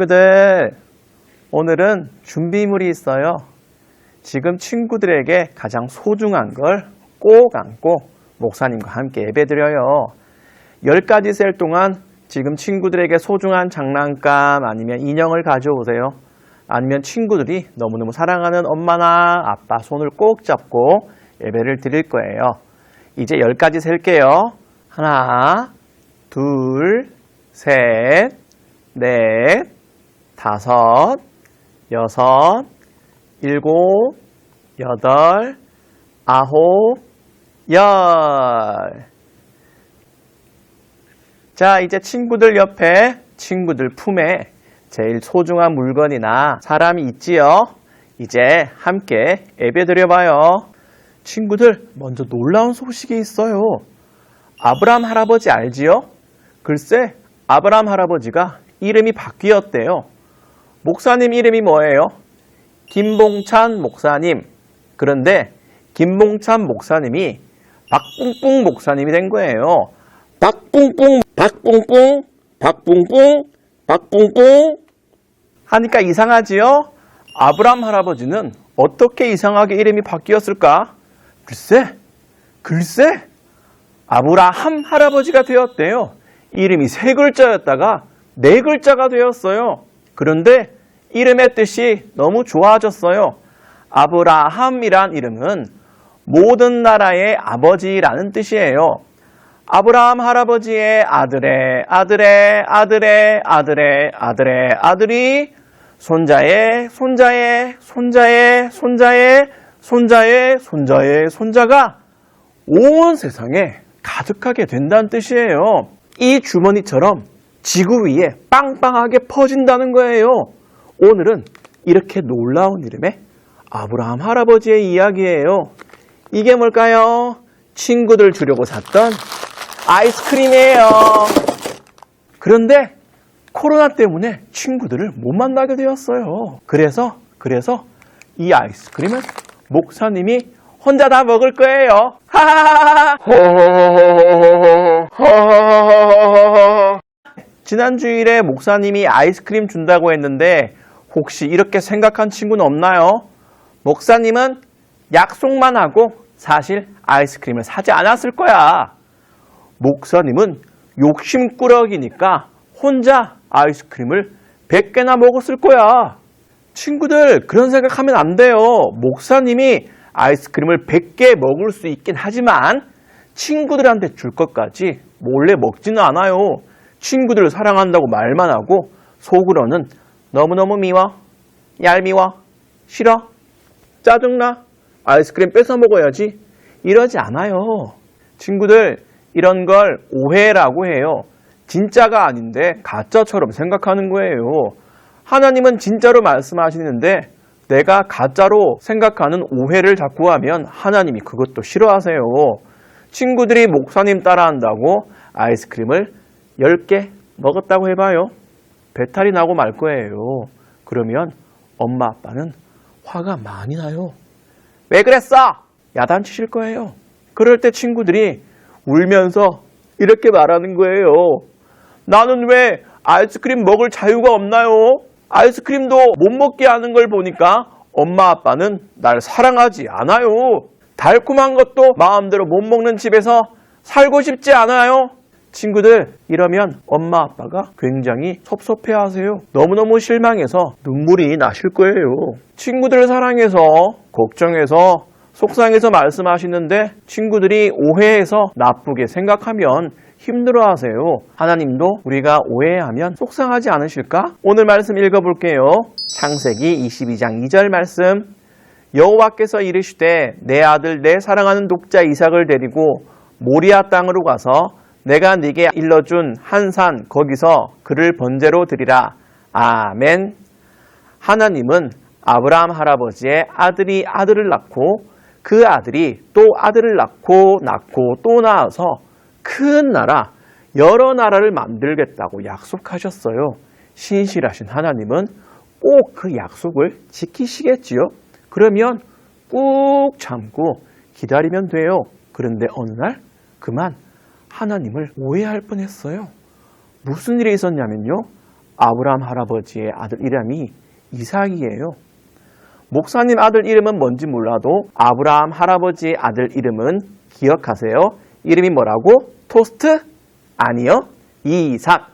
친구들, 오늘은 준비물이 있어요. 지금 친구들에게 가장 소중한 걸 꼭 안고 목사님과 함께 예배드려요. 열 가지 셀 동안 지금 친구들에게 소중한 장난감 아니면 인형을 가져오세요. 아니면 친구들이 너무너무 사랑하는 엄마나 아빠 손을 꼭 잡고 예배를 드릴 거예요. 이제 열 가지 셀게요. 하나, 둘, 셋, 넷, 다섯, 여섯, 일곱, 여덟, 아홉, 열. 자, 이제 친구들 옆에, 친구들 품에 제일 소중한 물건이나 사람이 있지요? 이제 함께 예배 드려봐요. 친구들, 먼저 놀라운 소식이 있어요. 아브람 할아버지 알지요? 글쎄, 아브람 할아버지가 이름이 바뀌었대요. 목사님 이름이 뭐예요? 김봉찬 목사님. 그런데 김봉찬 목사님이 박뿡뿡 목사님이 된 거예요. 박뿡뿡, 박뿡뿡, 박뿡뿡, 박뿡뿡. 하니까 이상하지요? 아브람 할아버지는 어떻게 이상하게 이름이 바뀌었을까? 글쎄, 글쎄, 아브라함 할아버지가 되었대요. 이름이 세 글자였다가 네 글자가 되었어요. 그런데 이름의 뜻이 너무 좋아졌어요. 아브라함이란 이름은 모든 나라의 아버지라는 뜻이에요. 아브라함 할아버지의 아들의 아들의 아들의 아들의 아들의 아들이 손자의 손자의 손자의 손자의 손자의 손자의 손자가 온 세상에 가득하게 된다는 뜻이에요. 이 주머니처럼 지구 위에 빵빵하게 퍼진다는 거예요. 오늘은 이렇게 놀라운 이름의 아브라함 할아버지의 이야기예요. 이게 뭘까요? 친구들 주려고 샀던 아이스크림이에요. 그런데 코로나 때문에 친구들을 못 만나게 되었어요. 그래서, 그래서 이 아이스크림은 목사님이 혼자 다 먹을 거예요. 하하하하. 지난 주일에 목사님이 아이스크림 준다고 했는데 혹시 이렇게 생각한 친구는 없나요? 목사님은 약속만 하고 사실 아이스크림을 사지 않았을 거야. 목사님은 욕심꾸러기니까 혼자 아이스크림을 100개나 먹었을 거야. 친구들, 그런 생각하면 안 돼요. 목사님이 아이스크림을 100개 먹을 수 있긴 하지만 친구들한테 줄 것까지 몰래 먹지는 않아요. 친구들을 사랑한다고 말만 하고 속으로는 너무너무 미워, 얄미워, 싫어, 짜증나, 아이스크림 뺏어 먹어야지 이러지 않아요. 친구들, 이런 걸 오해라고 해요. 진짜가 아닌데 가짜처럼 생각하는 거예요. 하나님은 진짜로 말씀하시는데 내가 가짜로 생각하는 오해를 자꾸 하면 하나님이 그것도 싫어하세요. 친구들이 목사님 따라한다고 아이스크림을 10개 먹었다고 해봐요. 배탈이 나고 말 거예요. 그러면 엄마 아빠는 화가 많이 나요. 왜 그랬어? 야단치실 거예요. 그럴 때 친구들이 울면서 이렇게 말하는 거예요. 나는 왜 아이스크림 먹을 자유가 없나요? 아이스크림도 못 먹게 하는 걸 보니까 엄마 아빠는 날 사랑하지 않아요. 달콤한 것도 마음대로 못 먹는 집에서 살고 싶지 않아요. 친구들, 이러면 엄마 아빠가 굉장히 섭섭해 하세요. 너무너무 실망해서 눈물이 나실 거예요. 친구들 사랑해서, 걱정해서, 속상해서 말씀하시는데 친구들이 오해해서 나쁘게 생각하면 힘들어 하세요. 하나님도 우리가 오해하면 속상하지 않으실까? 오늘 말씀 읽어볼게요. 창세기 22장 2절 말씀. 여호와께서 이르시되 내 아들 내 사랑하는 독자 이삭을 데리고 모리아 땅으로 가서 내가 네게 일러준 한 산 거기서 그를 번제로 드리라. 아멘. 하나님은 아브라함 할아버지의 아들이 아들을 낳고 그 아들이 또 아들을 낳고 낳고 또 낳아서 큰 나라, 여러 나라를 만들겠다고 약속하셨어요. 신실하신 하나님은 꼭 그 약속을 지키시겠지요. 그러면 꾹 참고 기다리면 돼요. 그런데 어느 날 그만 하나님을 오해할 뻔했어요. 무슨 일이 있었냐면요. 아브라함 할아버지의 아들 이름이 이삭이에요. 목사님 아들 이름은 뭔지 몰라도 아브라함 할아버지의 아들 이름은 기억하세요. 이름이 뭐라고? 토스트? 아니요. 이삭.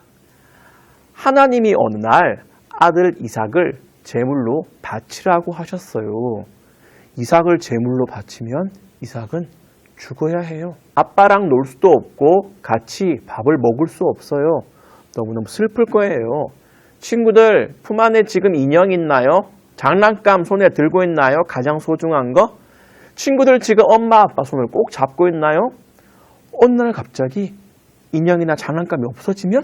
하나님이 어느 날 아들 이삭을 제물로 바치라고 하셨어요. 이삭을 제물로 바치면 이삭은 죽어야 해요. 아빠랑 놀 수도 없고 같이 밥을 먹을 수 없어요. 너무너무 슬플 거예요. 친구들, 품 안에 지금 인형 있나요? 장난감 손에 들고 있나요? 가장 소중한 거? 친구들 지금 엄마 아빠 손을 꼭 잡고 있나요? 어느 날 갑자기 인형이나 장난감이 없어지면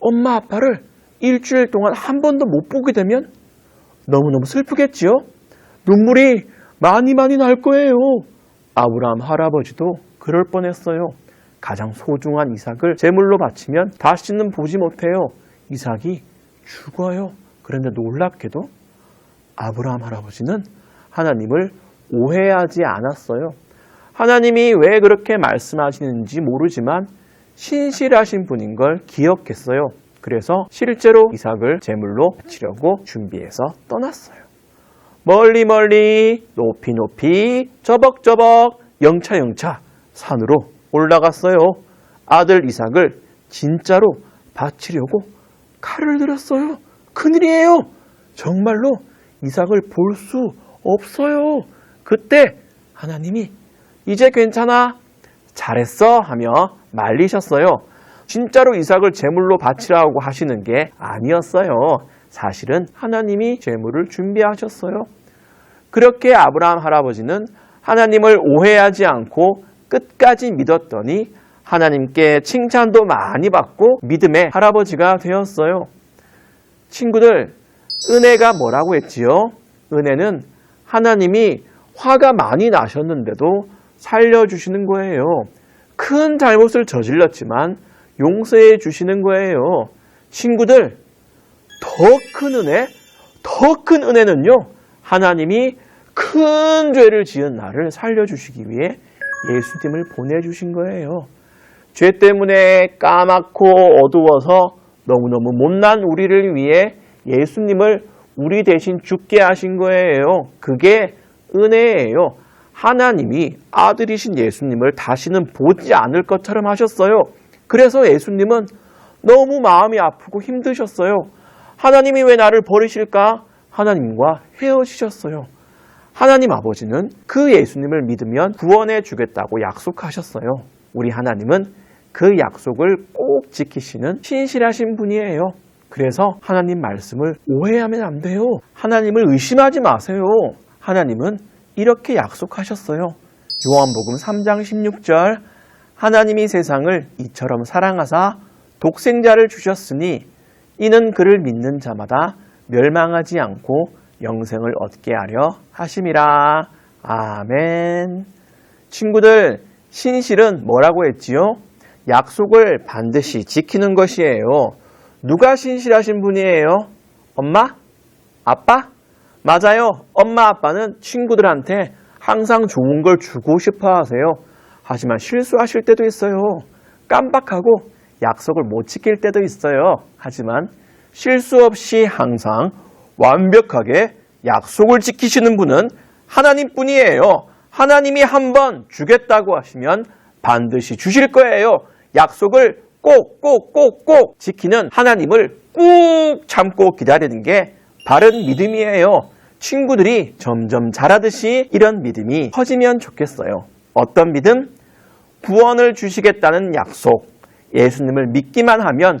엄마 아빠를 일주일 동안 한 번도 못 보게 되면 너무너무 슬프겠지요? 눈물이 많이 많이 날 거예요. 아브라함 할아버지도 그럴 뻔했어요. 가장 소중한 이삭을 제물로 바치면 다시는 보지 못해요. 이삭이 죽어요. 그런데 놀랍게도 아브라함 할아버지는 하나님을 오해하지 않았어요. 하나님이 왜 그렇게 말씀하시는지 모르지만 신실하신 분인 걸 기억했어요. 그래서 실제로 이삭을 제물로 바치려고 준비해서 떠났어요. 멀리 멀리 높이 높이 저벅저벅 영차 영차 산으로 올라갔어요. 아들 이삭을 진짜로 바치려고 칼을 들었어요. 큰일이에요. 정말로 이삭을 볼 수 없어요. 그때 하나님이 이제 괜찮아. 잘했어 하며 말리셨어요. 진짜로 이삭을 제물로 바치라고 하시는 게 아니었어요. 사실은 하나님이 제물을 준비하셨어요. 그렇게 아브라함 할아버지는 하나님을 오해하지 않고 끝까지 믿었더니 하나님께 칭찬도 많이 받고 믿음의 할아버지가 되었어요. 친구들, 은혜가 뭐라고 했지요? 은혜는 하나님이 화가 많이 나셨는데도 살려주시는 거예요. 큰 잘못을 저질렀지만 용서해 주시는 거예요. 친구들, 더 큰 은혜, 더 큰 은혜는요, 하나님이 큰 죄를 지은 나를 살려주시기 위해 예수님을 보내주신 거예요. 죄 때문에 까맣고 어두워서 너무너무 못난 우리를 위해 예수님을 우리 대신 죽게 하신 거예요. 그게 은혜예요. 하나님이 아들이신 예수님을 다시는 보지 않을 것처럼 하셨어요. 그래서 예수님은 너무 마음이 아프고 힘드셨어요. 하나님이 왜 나를 버리실까? 하나님과 헤어지셨어요. 하나님 아버지는 그 예수님을 믿으면 구원해 주겠다고 약속하셨어요. 우리 하나님은 그 약속을 꼭 지키시는 신실하신 분이에요. 그래서 하나님 말씀을 오해하면 안 돼요. 하나님을 의심하지 마세요. 하나님은 이렇게 약속하셨어요. 요한복음 3장 16절 하나님이 세상을 이처럼 사랑하사 독생자를 주셨으니 이는 그를 믿는 자마다 멸망하지 않고 영생을 얻게 하려 하심이라. 아멘. 친구들, 신실은 뭐라고 했지요? 약속을 반드시 지키는 것이에요. 누가 신실하신 분이에요? 엄마? 아빠? 맞아요. 엄마, 아빠는 친구들한테 항상 좋은 걸 주고 싶어 하세요. 하지만 실수하실 때도 있어요. 깜빡하고 약속을 못 지킬 때도 있어요. 하지만 실수 없이 항상 완벽하게 약속을 지키시는 분은 하나님 뿐이에요. 하나님이 한 번 주겠다고 하시면 반드시 주실 거예요. 약속을 꼭, 꼭, 꼭, 꼭 지키는 하나님을 꾹 참고 기다리는 게 바른 믿음이에요. 친구들이 점점 자라듯이 이런 믿음이 커지면 좋겠어요. 어떤 믿음? 구원을 주시겠다는 약속. 예수님을 믿기만 하면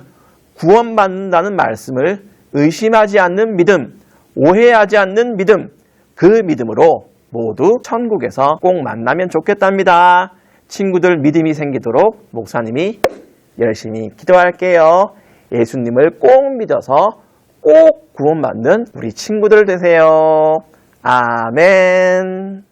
구원받는다는 말씀을 의심하지 않는 믿음, 오해하지 않는 믿음, 그 믿음으로 모두 천국에서 꼭 만나면 좋겠답니다. 친구들 믿음이 생기도록 목사님이 열심히 기도할게요. 예수님을 꼭 믿어서 꼭 구원받는 우리 친구들 되세요. 아멘.